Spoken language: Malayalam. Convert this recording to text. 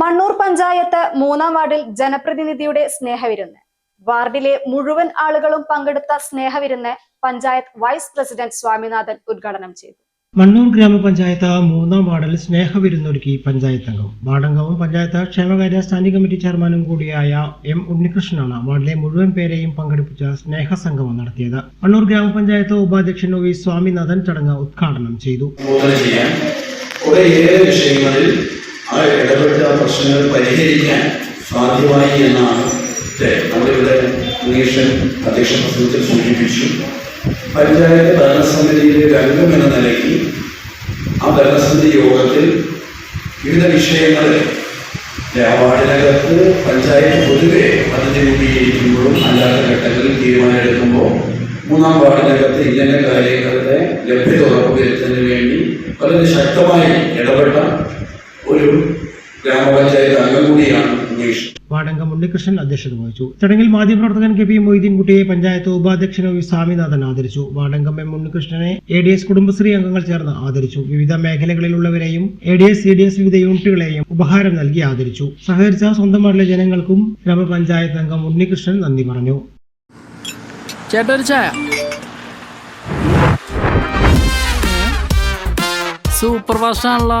മണ്ണൂർ പഞ്ചായത്ത് മൂന്നാം വാർഡിൽ ജനപ്രതിനിധിയുടെ സ്നേഹവിരുന്ന്. വാർഡിലെ മുഴുവൻ ആളുകളും പങ്കെടുത്ത സ്നേഹവിരുന്ന് പഞ്ചായത്ത് വൈസ് പ്രസിഡന്റ് സ്വാമിനാഥൻ ഉദ്ഘാടനം ചെയ്തു. മണ്ണൂർ ഗ്രാമപഞ്ചായത്ത് മൂന്നാം വാർഡിൽ സ്നേഹവിരുന്നൊരുക്കി പഞ്ചായത്ത് അംഗം. വാർഡംഗവും പഞ്ചായത്ത് ക്ഷേമകാര്യ സ്റ്റാൻഡിംഗ് കമ്മിറ്റി ചെയർമാനും കൂടിയായ എം ഉണ്ണികൃഷ്ണനാണ് വാർഡിലെ മുഴുവൻ പേരെയും പങ്കെടുപ്പിച്ച സ്നേഹസംഗമം നടത്തിയത്. മണ്ണൂർ ഗ്രാമപഞ്ചായത്ത് ഉപാധ്യക്ഷൻ ഒ വി സ്വാമിനാഥൻ ചടങ്ങ് ഉദ്ഘാടനം ചെയ്തു. വിഷയങ്ങളിൽ ആ ഇടപെട്ട പ്രശ്നങ്ങൾ പരിഹരിക്കാൻ സാധ്യമായി എന്നാണ് നമ്മളിവിടെ ഉന്നീഷൻ അധ്യക്ഷ പ്രസംഗത്തിൽ സൂചിപ്പിച്ചു. പഞ്ചായത്ത് ഭരണസമിതിയിലെ രംഗം എന്ന നിലയ്ക്ക് ആ ഭരണസമിതി യോഗത്തിൽ വിവിധ വിഷയങ്ങളിൽ ആ വാർഡിനകത്ത് പഞ്ചായത്ത് പൊതുവെ പദ്ധതി രൂപീകരിക്കുമ്പോഴും അല്ലാത്ത ഘട്ടങ്ങളിൽ തീരുമാനമെടുക്കുമ്പോൾ മൂന്നാം വാർഡിനകത്ത് ഇങ്ങനെ കാര്യങ്ങളുടെ ലഭ്യത ഉറപ്പുവരുത്തുന്നതിന് വേണ്ടി വളരെ ശക്തമായി ഇടപെട്ട ഒരു ഗ്രാമപഞ്ചായത്ത് അംഗം കൂടിയാണ് ഉമേഷ് വാർഡംഗം ഉണ്ണികൃഷ്ണൻ അധ്യക്ഷത വഹിച്ചു. ചടങ്ങിൽ മാധ്യമപ്രവർത്തകൻ കെ പി മൊയ്തീൻകുട്ടിയെ പഞ്ചായത്ത് ഉപാധ്യക്ഷൻ വി സ്വാമിനാഥൻ ആദരിച്ചു. വാടങ്കം എം ഉണ്ണികൃഷ്ണനെ എ ഡി എസ് കുടുംബശ്രീ അംഗങ്ങൾ ചേർന്ന് ആദരിച്ചു. വിവിധ മേഖലകളിലുള്ളവരെയും A D S C D S വിവിധ യൂണിറ്റുകളെയും ഉപഹാരം നൽകി ആദരിച്ചു. സഹകരിച്ച സ്വന്തം മണ്ഡല ജനങ്ങൾക്കും ഗ്രാമപഞ്ചായത്ത് അംഗം ഉണ്ണികൃഷ്ണൻ നന്ദി പറഞ്ഞു. ചായ. സൂപ്പർ ഫാസ്റ്റ് ആണല്ലോ